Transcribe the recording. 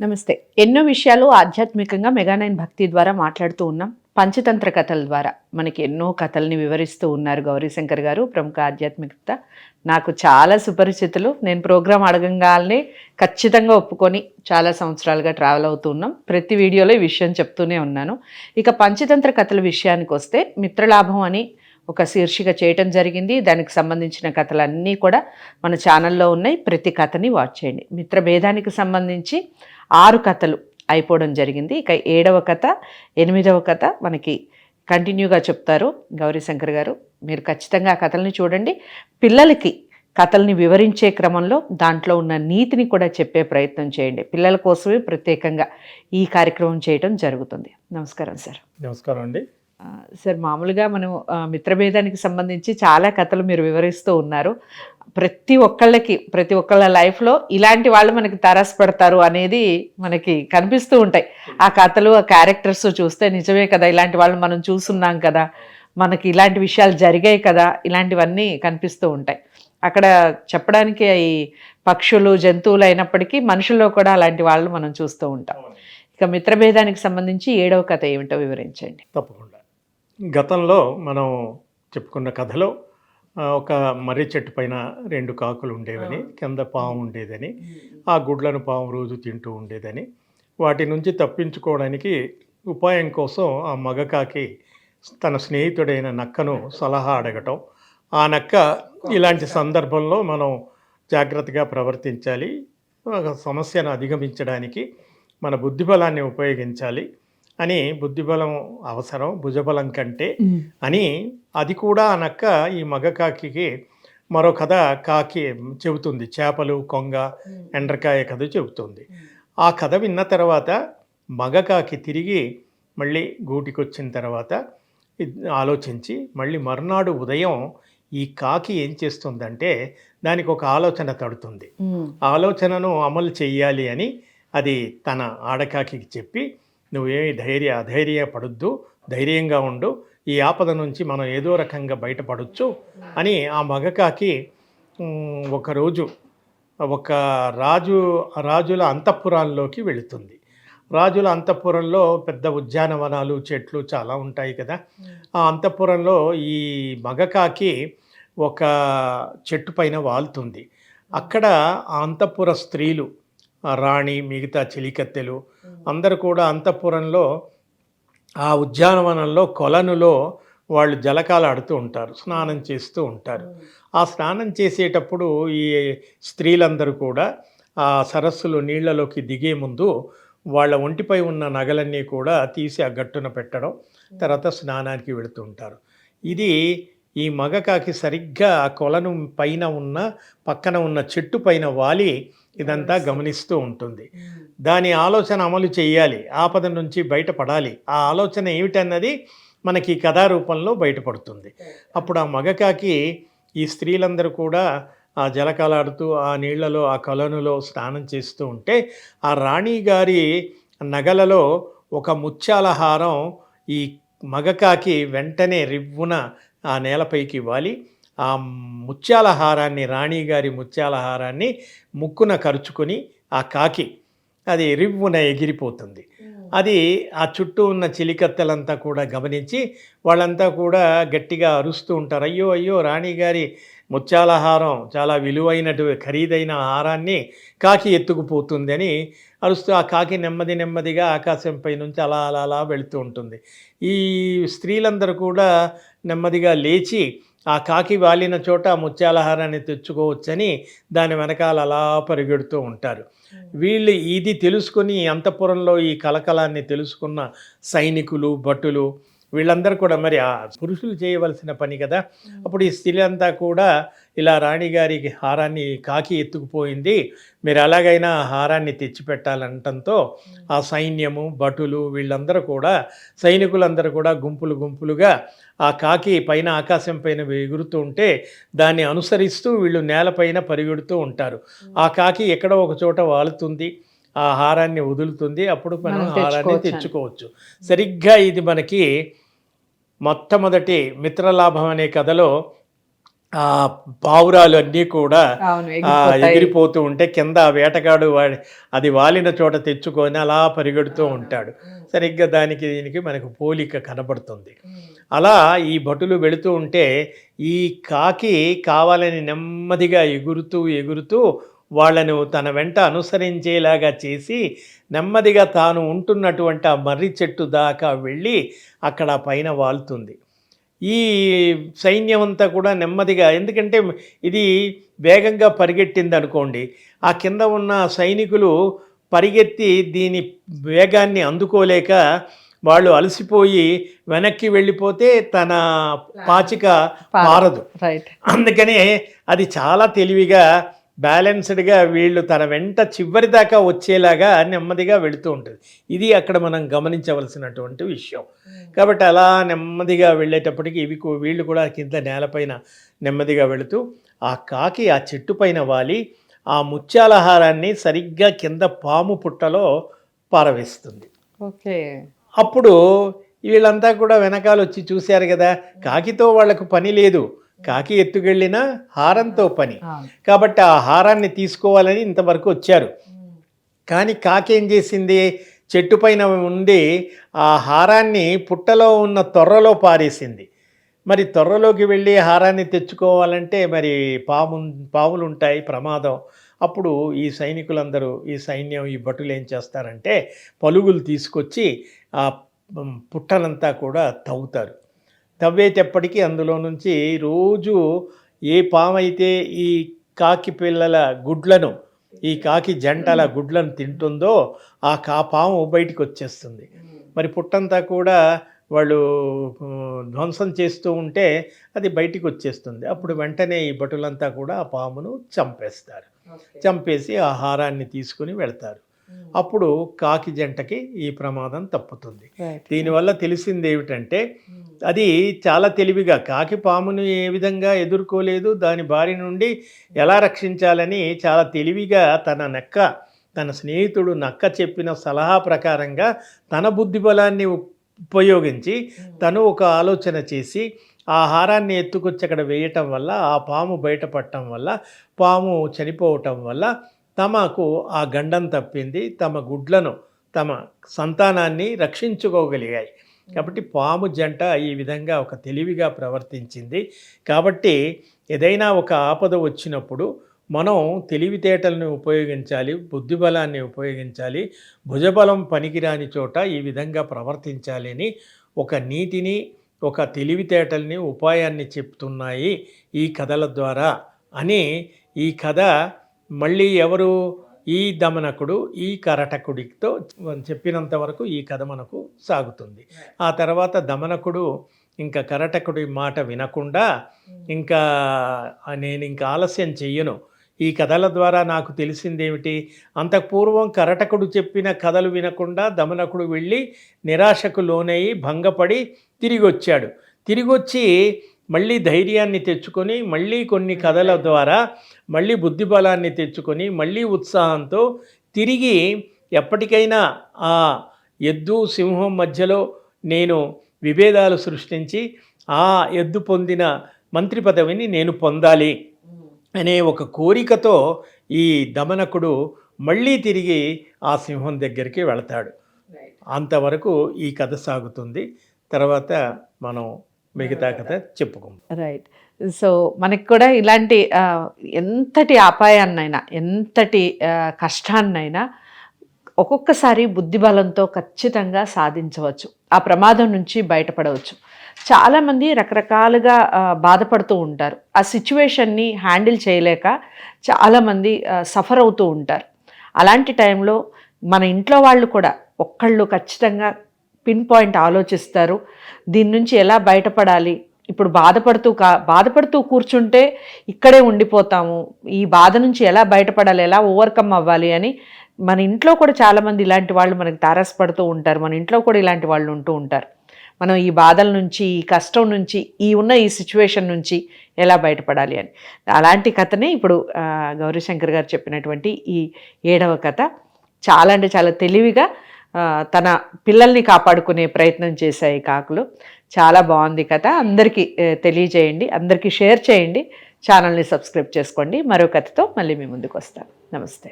నమస్తే. ఎన్నో విషయాలు ఆధ్యాత్మికంగా మెగానైన్ భక్తి ద్వారా మాట్లాడుతూ ఉన్నాం. పంచతంత్ర కథల ద్వారా మనకి ఎన్నో కథల్ని వివరిస్తూ ఉన్నారు గౌరీశంకర్ గారు ప్రముఖ ఆధ్యాత్మికత. నాకు చాలా సుపరిచితులు. నేను ప్రోగ్రాం అడగంగానే ఖచ్చితంగా ఒప్పుకొని చాలా సంవత్సరాలుగా ట్రావెల్ అవుతూ ఉన్నాం. ప్రతి వీడియోలో ఈ విషయం చెప్తూనే ఉన్నాను. ఇక పంచతంత్ర కథల విషయానికి వస్తే మిత్రలాభం అని ఒక శీర్షిక చేయటం జరిగింది. దానికి సంబంధించిన కథలన్నీ కూడా మన ఛానల్లో ఉన్నాయి. ప్రతి కథని వాచ్ చేయండి. మిత్రభేదానికి సంబంధించి ఆరు కథలు అయిపోవడం జరిగింది. ఇక ఏడవ కథ ఎనిమిదవ కథ మనకి కంటిన్యూగా చెప్తారు గౌరీశంకర్ గారు. మీరు ఖచ్చితంగా ఆ కథల్ని చూడండి. పిల్లలకి కథల్ని వివరించే క్రమంలో దాంట్లో ఉన్న నీతిని కూడా చెప్పే ప్రయత్నం చేయండి. పిల్లల కోసమే ప్రత్యేకంగా ఈ కార్యక్రమం చేయడం జరుగుతుంది. నమస్కారం సార్. నమస్కారం అండి. సార్ మామూలుగా మనం మిత్రభేదానికి సంబంధించి చాలా కథలు మీరు వివరిస్తూ ఉన్నారు. ప్రతి ఒక్కళ్ళకి ప్రతి ఒక్కళ్ళ లైఫ్లో ఇలాంటి వాళ్ళు మనకి తారసపడతారు అనేది మనకి కనిపిస్తూ ఉంటాయి. ఆ కథలు ఆ క్యారెక్టర్స్ చూస్తే నిజమే కదా ఇలాంటి వాళ్ళు మనం చూస్తున్నాం కదా మనకి ఇలాంటి విషయాలు జరిగాయి కదా ఇలాంటివన్నీ కనిపిస్తూ ఉంటాయి. అక్కడ చెప్పడానికి ఈ పక్షులు జంతువులు అయినప్పటికీ మనుషుల్లో కూడా అలాంటి వాళ్ళు మనం చూస్తూ ఉంటాం. ఇక మిత్రభేదానికి సంబంధించి ఏడవ కథ ఏమిటో వివరించండి. తప్పకుండా. గతంలో మనం చెప్పుకున్న కథలో ఒక మర్రి చెట్టు పైన రెండు కాకులు ఉండేవని కింద పాము ఉండేదని ఆ గుడ్లను పాము రోజు తింటూ ఉండేదని వాటి నుంచి తప్పించుకోవడానికి ఉపాయం కోసం ఆ మగ కాకి తన స్నేహితుడైన నక్కను సలహా అడగటం. ఆ నక్క ఇలాంటి సందర్భంలో మనం జాగ్రత్తగా ప్రవర్తించాలి సమస్యను అధిగమించడానికి మన బుద్ధిబలాన్ని ఉపయోగించాలి అని బుద్ధిబలం అవసరం భుజబలం కంటే అని అది కూడా ఆ నక్క ఈ మగ కాకి మరో కథ కాకి చెబుతుంది. చేపలు కొంగ ఎండ్రకాయ కథ చెబుతుంది. ఆ కథ విన్న తర్వాత మగ కాకి తిరిగి మళ్ళీ గూటికొచ్చిన తర్వాత ఆలోచించి మళ్ళీ మర్నాడు ఉదయం ఈ కాకి ఏం చేస్తుందంటే దానికి ఒక ఆలోచన తడుతుంది. ఆలోచనను అమలు చెయ్యాలి అని అది తన ఆడకాకి చెప్పి నువ్వేమి ధైర్య అధైర్య పడొద్దు ధైర్యంగా ఉండు ఈ ఆపద నుంచి మనం ఏదో రకంగా బయటపడొచ్చు అని ఆ మగకాకి ఒకరోజు ఒక రాజు రాజుల అంతఃపురాల్లోకి వెళుతుంది. రాజుల అంతఃపురంలో పెద్ద ఉద్యానవనాలు చెట్లు చాలా ఉంటాయి కదా. ఆ అంతఃపురంలో ఈ మగకాకి ఒక చెట్టు పైన వాలుతుంది. అక్కడ ఆ అంతఃపుర స్త్రీలు రాణి మిగతా చెలికత్తెలు అందరూ కూడా అంతఃపురంలో ఆ ఉద్యానవనంలో కొలనులో వాళ్ళు జలకాలు ఆడుతూ ఉంటారు స్నానం చేస్తూ ఉంటారు. ఆ స్నానం చేసేటప్పుడు ఈ స్త్రీలందరూ కూడా ఆ సరస్సులో నీళ్ళలోకి దిగే ముందు వాళ్ళ ఒంటిపై ఉన్న నగలన్నీ కూడా తీసి ఆ గట్టున పెట్టడం తర్వాత స్నానానికి వెళుతూ ఉంటారు. ఇది ఈ మగకాకి సరిగ్గా ఆ కొలను పైన ఉన్న పక్కన ఉన్న చెట్టు పైన వాలి ఇదంతా గమనిస్తూ ఉంటుంది. దాని ఆలోచన అమలు చేయాలి. ఆపద నుంచి బయటపడాలి. ఆ ఆలోచన ఏమిటన్నది మనకి ఈ కథా రూపంలో బయటపడుతుంది. అప్పుడు ఆ మగకాకి ఈ స్త్రీలందరూ కూడా ఆ జలకాలాడుతూ ఆ నీళ్ళలో ఆ కొలనులో స్నానం చేస్తూ ఉంటే ఆ రాణి గారి నగలలో ఒక ముత్యాల హారం ఈ మగకాకి వెంటనే రివ్వున ఆ నేలపైకి వాలి ఆ ముత్యాల హారాన్ని రాణిగారి ముత్యాల హారాన్ని ముక్కున కరుచుకొని ఆ కాకి అది రివ్వున ఎగిరిపోతుంది. అది ఆ చుట్టూ ఉన్న చిలికత్తెలంతా కూడా గమనించి వాళ్ళంతా కూడా గట్టిగా అరుస్తూ ఉంటారు. అయ్యో అయ్యో రాణిగారి ముత్యాల హారం చాలా విలువైనటు ఖరీదైన హారాన్ని కాకి ఎత్తుకుపోతుంది అని అరుస్తూ ఆ కాకి నెమ్మది నెమ్మదిగా ఆకాశంపై నుంచి అలా అలా అలా వెళుతూ ఉంటుంది. ఈ స్త్రీలందరూ కూడా నెమ్మదిగా లేచి ఆ కాకి వాలిన చోట ఆ తెచ్చుకోవచ్చని దాని వెనకాల అలా పరిగెడుతూ ఉంటారు. వీళ్ళు ఇది తెలుసుకొని అంతఃపురంలో ఈ కలకలాన్ని తెలుసుకున్న సైనికులు భటులు వీళ్ళందరూ కూడా మరి ఆ పురుషులు చేయవలసిన పని కదా. అప్పుడు ఈ స్త్రీ అంతా కూడా ఇలా రాణిగారికి హారాన్ని కాకి ఎత్తుకుపోయింది. మీరు ఎలాగైనా ఆ హారాన్ని తెచ్చిపెట్టాలంటంతో ఆ సైన్యము భటులు వీళ్ళందరూ కూడా సైనికులందరూ కూడా గుంపులు గుంపులుగా ఆ కాకి పైన ఆకాశం పైన ఎగురుతూ ఉంటే దాన్ని అనుసరిస్తూ వీళ్ళు నేలపైన పరిగెడుతూ ఉంటారు. ఆ కాకి ఎక్కడో ఒక చోట వాలుతుంది ఆ హారాన్ని వదులుతుంది. అప్పుడు మనం హారాన్ని. తెచ్చుకోవచ్చు. సరిగ్గా ఇది మనకి మొట్టమొదటి మిత్రలాభం అనే కథలో ఆ పావురాలు అన్నీ కూడా. ఎగిరిపోతూ ఉంటే కింద ఆ వేటగాడు వాడి అది వాలిన చోట తెచ్చుకొని అలా పరిగెడుతూ ఉంటాడు. సరిగ్గా దానికి దీనికి మనకు పోలిక కనబడుతుంది. అలా ఈ భటులు వెళుతూ ఉంటే ఈ కాకి కావాలని నెమ్మదిగా ఎగురుతూ ఎగురుతూ వాళ్ళను తన వెంట అనుసరించేలాగా చేసి నెమ్మదిగా తాను ఉంటున్నటువంటి ఆ మర్రి చెట్టు దాకా వెళ్ళి అక్కడ పైన వాలుతుంది ఈ సైన్యం అంతా కూడా నెమ్మదిగా ఎందుకంటే ఇది వేగంగా పరిగెట్టింది అనుకోండి ఆ కింద ఉన్న సైనికులు పరిగెత్తి దీని వేగాన్ని అందుకోలేక వాళ్ళు అలసిపోయి వెనక్కి వెళ్ళిపోతే తన పాచిక పారదు. రైట్ అందుకనే అది చాలా తెలివిగా బ్యాలెన్స్డ్గా వీళ్ళు తన వెంట చివరి దాకా వచ్చేలాగా నెమ్మదిగా వెళుతూ ఉంటుంది. ఇది అక్కడ మనం గమనించవలసినటువంటి విషయం. కాబట్టి అలా నెమ్మదిగా వెళ్ళేటప్పటికి ఇవి వీళ్ళు కూడా కింద నేలపైన నెమ్మదిగా వెళుతూ ఆ కాకి ఆ చెట్టు పైన వాలి ఆ ముత్యాలహారాన్ని సరిగ్గా కింద పాము పుట్టలో పారవేస్తుంది. ఓకే. అప్పుడు వీళ్ళంతా కూడా వెనకాల వచ్చి చూశారు కదా కాకితో వాళ్ళకు పని లేదు. కాకి ఎత్తుకెళ్ళిన హారంతో పని. కాబట్టి ఆ హారాన్ని తీసుకోవాలని ఇంతవరకు వచ్చారు. కానీ కాకి ఏం చేసింది? చెట్టు పైన ఉండి ఆ హారాన్ని పుట్టలో ఉన్న తొర్రలో పారేసింది. మరి తొర్రలోకి వెళ్ళి హారాన్ని తెచ్చుకోవాలంటే మరి పాము పాములు ఉంటాయి ప్రమాదం. అప్పుడు ఈ సైనికులందరూ ఈ సైన్యం ఈ భటులు ఏం చేస్తారంటే పలుగులు తీసుకొచ్చి ఆ పుట్టనంతా కూడా తవ్వుతారు. తవ్వేటప్పటికీ అందులో నుంచి రోజు ఏ పామైతే ఈ కాకి పిల్లల గుడ్లను ఈ కాకి జంటల గుడ్లను తింటుందో ఆ కా పాము బయటికి వచ్చేస్తుంది. మరి పుట్టంతా కూడా వాళ్ళు ధ్వంసం చేస్తూ ఉంటే అది బయటికి వచ్చేస్తుంది. అప్పుడు వెంటనే ఈ భటులంతా కూడా ఆ పామును చంపేస్తారు. చంపేసి ఆ హారాన్ని తీసుకుని వెళ్తారు. అప్పుడు కాకి జంటకి ఈ ప్రమాదం తప్పుతుంది. దీనివల్ల తెలిసింది ఏమిటంటే అది చాలా తెలివిగా కాకి పామును ఏ విధంగా ఎదుర్కోలేదు దాని బారి నుండి ఎలా రక్షించాలని చాలా తెలివిగా తన నెక్క తన స్నేహితుడు నక్క చెప్పిన సలహా ప్రకారంగా తన బుద్ధి బలాన్ని ఉపయోగించి తను ఒక ఆలోచన చేసి ఆ హారాన్ని ఎత్తుకొచ్చి అక్కడ వేయటం వల్ల ఆ పాము బయటపడటం వల్ల పాము చనిపోవటం వల్ల తమకు ఆ గండం తప్పింది తమ గుడ్లను తమ సంతానాన్ని రక్షించుకోగలిగాయి. కాబట్టి పాము జంట ఈ విధంగా ఒక తెలివిగా ప్రవర్తించింది. కాబట్టి ఏదైనా ఒక ఆపద వచ్చినప్పుడు మనం తెలివితేటలను ఉపయోగించాలి బుద్ధిబలాన్ని ఉపయోగించాలి భుజబలం పనికిరాని చోట ఈ విధంగా ప్రవర్తించాలి అని ఒక నీతిని ఒక తెలివితేటల్ని ఉపాయాన్ని చెప్తున్నాయి ఈ కథల ద్వారా అని ఈ కథ మళ్ళీ ఎవరు ఈ దమనకుడు ఈ కరటకుడితో చెప్పినంత వరకు ఈ కథ మనకు సాగుతుంది. ఆ తర్వాత దమనకుడు ఇంకా కరటకుడి మాట వినకుండా ఇంకా నేను ఇంకా ఆలస్యం చెయ్యను. ఈ కథల ద్వారా నాకు తెలిసిందేమిటి? అంతకు పూర్వం కరటకుడు చెప్పిన కథలు వినకుండా దమనకుడు వెళ్ళి నిరాశకు లోనయ్యి భంగపడి తిరిగి వచ్చాడు తిరిగి వచ్చి మళ్ళీ ధైర్యాన్ని తెచ్చుకొని మళ్ళీ కొన్ని కథల ద్వారా మళ్ళీ బుద్ధిబలాన్ని తెచ్చుకొని మళ్ళీ ఉత్సాహంతో తిరిగి ఎప్పటికైనా ఆ ఎద్దు సింహం మధ్యలో నేను విభేదాలు సృష్టించి ఆ ఎద్దు పొందిన మంత్రి పదవిని నేను పొందాలి అనే ఒక కోరికతో ఈ దమనకుడు మళ్ళీ తిరిగి ఆ సింహం దగ్గరికి వెళతాడు. అంతవరకు ఈ కథ సాగుతుంది. తర్వాత మనం మిగతా కథ చెప్పుకుందాం. రైట్ సో మనకి కూడా ఇలాంటి ఎంతటి అపాయాన్నైనా ఎంతటి కష్టాన్నైనా ఒక్కొక్కసారి బుద్ధిబలంతో ఖచ్చితంగా సాధించవచ్చు. ఆ ప్రమాదం నుంచి బయటపడవచ్చు. చాలామంది రకరకాలుగా బాధపడుతూ ఉంటారు. ఆ సిచ్యువేషన్ని హ్యాండిల్ చేయలేక చాలామంది సఫర్ అవుతూ ఉంటారు. అలాంటి టైంలో మన ఇంట్లో వాళ్ళు కూడా ఒక్కళ్ళు ఖచ్చితంగా పిన్ పాయింట్ ఆలోచిస్తారు. దీని నుంచి ఎలా బయటపడాలి? ఇప్పుడు బాధపడుతూ కా బాధపడుతూ కూర్చుంటే ఇక్కడే ఉండిపోతాము. ఈ బాధ నుంచి ఎలా బయటపడాలి? ఎలా ఓవర్కమ్ అవ్వాలి అని మన ఇంట్లో కూడా చాలామంది ఇలాంటి వాళ్ళు మనకి తారసపడుతూ ఉంటారు. మన ఇంట్లో కూడా ఇలాంటి వాళ్ళు ఉంటూ ఉంటారు. మనం ఈ బాధల నుంచి ఈ కష్టం నుంచి ఈ ఉన్న ఈ సిచ్యువేషన్ నుంచి ఎలా బయటపడాలి అని. అలాంటి కథనే ఇప్పుడు గౌరీశంకర్ గారు చెప్పినటువంటి ఈ ఏడవ కథ చాలా అంటే చాలా తెలివిగా తన పిల్లల్ని కాపాడుకునే ప్రయత్నం చేశాయి కాకులు. చాలా బాగుంది కథ. అందరికీ తెలియజేయండి. అందరికీ షేర్ చేయండి. ఛానల్ని సబ్స్క్రైబ్ చేసుకోండి. మరో కథతో మళ్ళీ మీ ముందుకు వస్తాను. నమస్తే.